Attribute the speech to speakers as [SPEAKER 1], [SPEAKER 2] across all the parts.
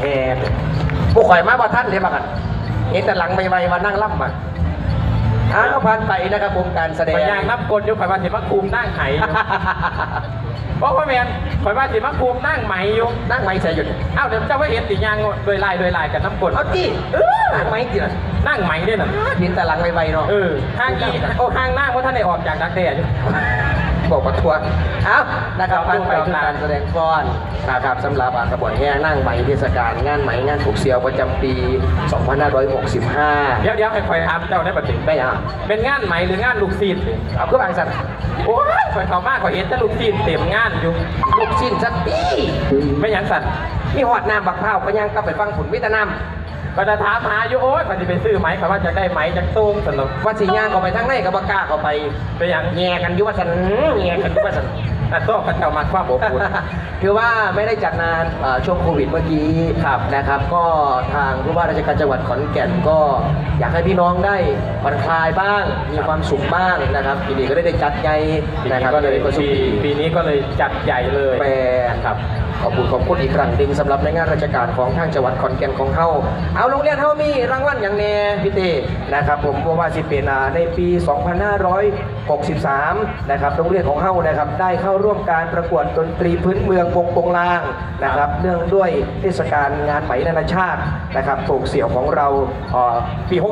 [SPEAKER 1] แห่ผู้ข่อยมาบ่ท่านเลยมากันเห็นแต่หลังไวๆมานั่งล่ำมาอ้าวผ่านไปนะครับผมการแสดง
[SPEAKER 2] ไปย่างน้ำกลอยู่ข่อยว่าสิมาคุมนั่งไหอยู่เพราะว่าแมนข่อยว่าสิมาคุมนั่งไหมอยู่
[SPEAKER 1] นั่งไม้ใส่อยู่
[SPEAKER 2] เอ้าเดี๋ยวเจ้าว่าเห็นติยางโดยลายโดยลายกับน้ำกล
[SPEAKER 1] เอาจี้นั่งไม้กี่ล่ะ
[SPEAKER 2] นั่งไหมด้วยน่ะ
[SPEAKER 1] เห็นแต่หลังไวๆเนาะ
[SPEAKER 2] เออห้างอีโอ้ห้างหน้าเพราะท่านได้ออกจากดักแด้อยู่
[SPEAKER 1] บอกประท้วงเอ้านะครับผ่านไปคือการแสดงฟ้อนนะครับสำหรับอ่ากระบวนแห่นั่งไหมเทศกาลงานไหมงานผูกเสียวประจำปี 2565
[SPEAKER 2] เดี๋ยวเดี๋ยวให้ข่อยถามเจ้าได้บัดนี้
[SPEAKER 1] ไม่อะ
[SPEAKER 2] เป็นงานไหมหรืองานลูกซีน
[SPEAKER 1] เอาเครื่องบางสัตว์
[SPEAKER 2] โอ้ยข่อยเข้ามากข่อยเห็นแต่ลูกซีนเต็มงานอยู่
[SPEAKER 1] ลูกชิ้นสักปี
[SPEAKER 2] ไม่หยังสั่น
[SPEAKER 1] มีหอดน้ำบักเผาวก็ยังก็ไปฟังผุนวิตาน้
[SPEAKER 2] ก็จะถามหาอยู่โอ๊ยมันจะไปซื้อไหมข่อยว่าจะได้ไหมจากตุ้งสนุกำ
[SPEAKER 1] ว่าสีย่างก็ไปทั้งในกับบกล้าเขาไป
[SPEAKER 2] เป็นหยัง
[SPEAKER 1] แง่กันอยุวสันแง่กันอยุวสัน
[SPEAKER 2] แต่โต๊ะกันเจ้ามาความอบอุ่น
[SPEAKER 1] คือว่าไม่ได้จัดนานเอ่อช่วงโควิดเมื่อกี้
[SPEAKER 2] ครับ
[SPEAKER 1] นะครับ ก็ทางผู้ว่าราชการจังหวัดขอนแก่นก็อยากให้พี่น้องได้ผ่อนคลายบ้าง มีความสุขบ้างนะครับปีนี้ก็ได้ได้จัดใหญ่
[SPEAKER 2] ปี
[SPEAKER 1] นะ
[SPEAKER 2] นี้
[SPEAKER 1] ครับ
[SPEAKER 2] ก็เลย
[SPEAKER 1] ประสบ
[SPEAKER 2] ปี
[SPEAKER 1] ดี
[SPEAKER 2] ปีนี้ก็เลยจัดใหญ่เลย
[SPEAKER 1] แปร ครับ ขอบคุณขอบคุณอีกครั้งหนึ่งสำหรับในงานราชการของทางจังหวัดขอนแก่นของเฮาเอาโรงเรียนเฮามีรางวัลอย่างแน่พี่เต้นะครับ ผมเพราะว่าสิเป็นอ่าในปี 2563 นะครับโรงเรียนของเฮานะครับได้เข้าร่วมการประกวดดนตรีพื้นเมืองวงโปงลางนะครับเนื่องด้วยเทศกาลงานไหมนานาชาตินะครับโศกเสี่ยวของเราเอ่อปี 63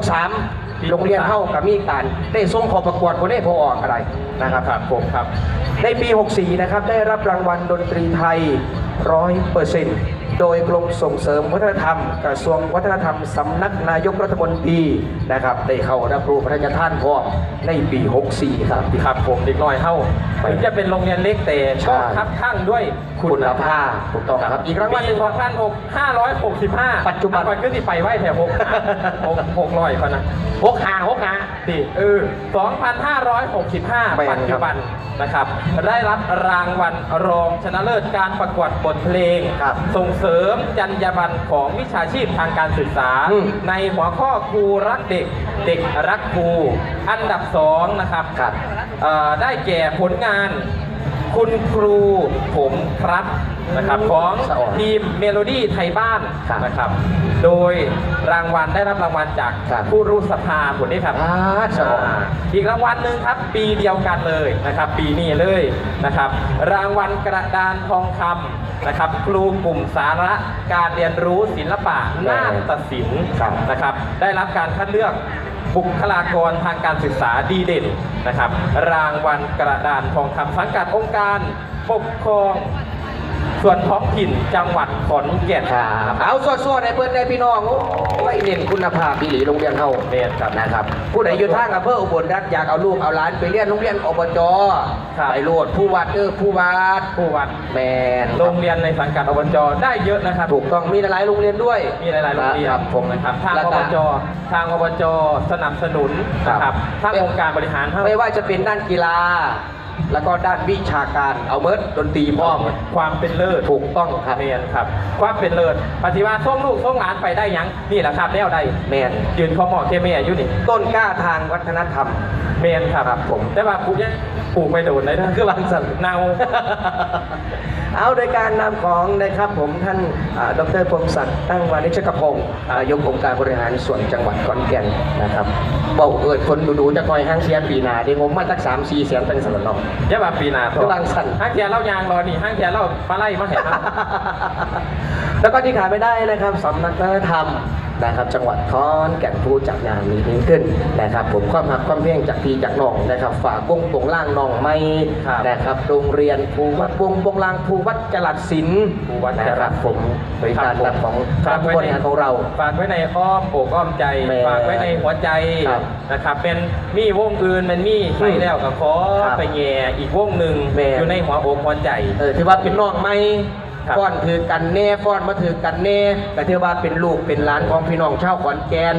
[SPEAKER 1] โรงเรียนเฮากับมีการได้ส่งเขอประกวดคนได้พอออกอะไรนะครับ
[SPEAKER 2] ครับผมครับ
[SPEAKER 1] ในปี 64 นะครับ ได้รับรางวัลดนตรีไทยร้อยเปอร์เซ็นต์ โดยกรมส่งเสริมวัฒนธรรม กระทรวงวัฒนธรรมสำนักนายกรัฐมนตรีนะครับได้เข้ารับรู้พระราชทานพร้อมในปี 64 ครับ
[SPEAKER 2] ครับผมเด็กน้อยเฮ้า
[SPEAKER 1] ไป
[SPEAKER 2] ถึงจะเป็นโรงเรียนเล็กแต่
[SPEAKER 1] ใช่
[SPEAKER 2] ก็คับข้างด้วย
[SPEAKER 1] คุณภาพถูกต้องครับ อีกรางวัลหนึ่ง
[SPEAKER 2] สองพันหกห้าร้อยหกสิบห้า
[SPEAKER 1] ปัจจุบัน
[SPEAKER 2] ก่อนก็ที่ไปไหวแถวหกหกหกร้อยพอนะ
[SPEAKER 1] หกหาหกหา
[SPEAKER 2] สิเออสองพันห้าร้อยหกสิบห้า
[SPEAKER 1] แม่นครับ
[SPEAKER 2] ปัจจุบันนะครับ ได้รับรางวัลรองชนะเลิศการประกวดบทเพลง
[SPEAKER 1] ครับ
[SPEAKER 2] ส่งเสริมจรรยาบรรณของวิชาชีพทางการศึกษา
[SPEAKER 1] อืม
[SPEAKER 2] ในหัวข้อครูรักเด็ก เด็กรักครู อันดับสองนะครับ
[SPEAKER 1] ครับ
[SPEAKER 2] เอ่อได้แก่ผลงาน คุณครูผมครับนะครับของ
[SPEAKER 1] สะอ่อน
[SPEAKER 2] ทีมเมโลดี้ไทยบ้าน
[SPEAKER 1] ครับ
[SPEAKER 2] นะครับ โดยรางวัลได้รับรางวัลจาก
[SPEAKER 1] ครับ
[SPEAKER 2] ผู้รู้สภาผลนี้ครับ
[SPEAKER 1] อ่าสะอ่อน
[SPEAKER 2] อ่าอีกรางวัลหนึ่งครับ ปีเดียวกันเลยนะครับ ปีนี้เลยนะครับ รางวัลกระดานทองคำนะครับครูกลุ่มสาระการเรียนรู้ศิลปะนาฏศิลป์
[SPEAKER 1] ครับ
[SPEAKER 2] นะครับ ได้รับการคัดเลือก บุคลากรทางการศึกษาดีเด่นนะครับ รางวัลกระดานทองคำสังกัดองค์การปกครอง ส่วนท้องถิ่นจังหวัดขอนแก่น
[SPEAKER 1] ครับเอาสวดๆในเพื่อนในพี่น้องโอ้ยเน้นคุณภาพดีหลีโรงเรียนเฮา
[SPEAKER 2] เรียนครับ
[SPEAKER 1] นะครับ ผู้ใดอยู่ทางอำเภออุบลรัตน์อยากเอาลูกเอาหลานไปเรียนโรงเรียนอบจ
[SPEAKER 2] ครับ
[SPEAKER 1] ไปโลดผู้วัดเออผู้วัด
[SPEAKER 2] ผู้วัด
[SPEAKER 1] แมน
[SPEAKER 2] โรงเรียนในสังกัดอบจได้เยอะนะครับ
[SPEAKER 1] ถูกต้องมีหลายๆโรงเรียนด้วย
[SPEAKER 2] มีหลายๆโรงเรียน
[SPEAKER 1] ครับผม
[SPEAKER 2] นะครับทาง
[SPEAKER 1] แล้ว
[SPEAKER 2] อ
[SPEAKER 1] ก็
[SPEAKER 2] บจทางอบจสนับสนุนนะครับทางองค์การบริหารทั้ง
[SPEAKER 1] ไม่ว่าจะเป็นด้านกีฬา แล้วก็ด้านวิชาการเอาเมิร์ดดนตรีพร้อม
[SPEAKER 2] ความเป็นเลิศ
[SPEAKER 1] ถูกต้องครับ
[SPEAKER 2] เรียนครับ ความเป็นเลิศปฏิวัติส่งลูกส่งหลานไปได้ยังนี่แหละครับแล้วได้
[SPEAKER 1] แมน
[SPEAKER 2] ยืนคอหมอเคมีอายุนี่
[SPEAKER 1] ต้นกล้าทางวัฒนธรรม
[SPEAKER 2] เมนครับ
[SPEAKER 1] ครับผม
[SPEAKER 2] แต่ว่าปลูกยังปลูกไปโดนเลยนะ
[SPEAKER 1] คือบางสัน
[SPEAKER 2] เนา
[SPEAKER 1] เอาโดยการนำของนะครับผมท่านอ่าดรพงศักดิ์ตั้งวานิชกพงศ์นายกองค์การบริหารส่วนจังหวัดขอนแก่นนะครับบอกเอิดคนดูๆจะคอยห้างเสียปีหนาได้งบมาตั้งสามสี่แสนเป็นสนนอง
[SPEAKER 2] อย่าว่าปีหนา
[SPEAKER 1] คือบางสัน
[SPEAKER 2] ห้างเทียนเล่ายางรอนี่ห้างเทียนเล่ามาไล่มาแห่มา
[SPEAKER 1] แล้วก็ที่ขาดไม่ได้นะครับสำนักวัฒนธรรม นะครับ จังหวัดขอนแก่นผู้จัดงานนี้ขึ้นนะครับ ผมความหักความเพียงจากพี่จากน้องนะครับ ฝากวงปงล่างน้องไม่
[SPEAKER 2] ครับ
[SPEAKER 1] นะครับ โรงเรียนภูวัดวงปงล่างภูวัดจรัสศิลป์
[SPEAKER 2] ภูวัดจ
[SPEAKER 1] นะ
[SPEAKER 2] รัสศิลป์
[SPEAKER 1] ครับผมบริการรับของคณะ
[SPEAKER 2] ฝาก
[SPEAKER 1] ผู้
[SPEAKER 2] ไว้
[SPEAKER 1] บ
[SPEAKER 2] ใน
[SPEAKER 1] ริหารของเรา
[SPEAKER 2] ฝากไว้ในอ้อมอกอ้อมใจ
[SPEAKER 1] แม่
[SPEAKER 2] ฝากไว้ในหัวใจ
[SPEAKER 1] ครับ
[SPEAKER 2] นะครับ เป็นมีวงอื่นมันมีใส่แล้วก็ขอ
[SPEAKER 1] ครับ
[SPEAKER 2] ไปแง่อีกวงหนึ่ง
[SPEAKER 1] แม่
[SPEAKER 2] อยู่ในหัวอกหัวใจ
[SPEAKER 1] เออถือว่าเป็นน้องไม่
[SPEAKER 2] ครับ
[SPEAKER 1] ฟ้อนถือกันแน่ฟ้อนมาถือกันแน่แต่ถือว่าเป็นลูกเป็นหลานของพี่น้องชาวขอนแก่น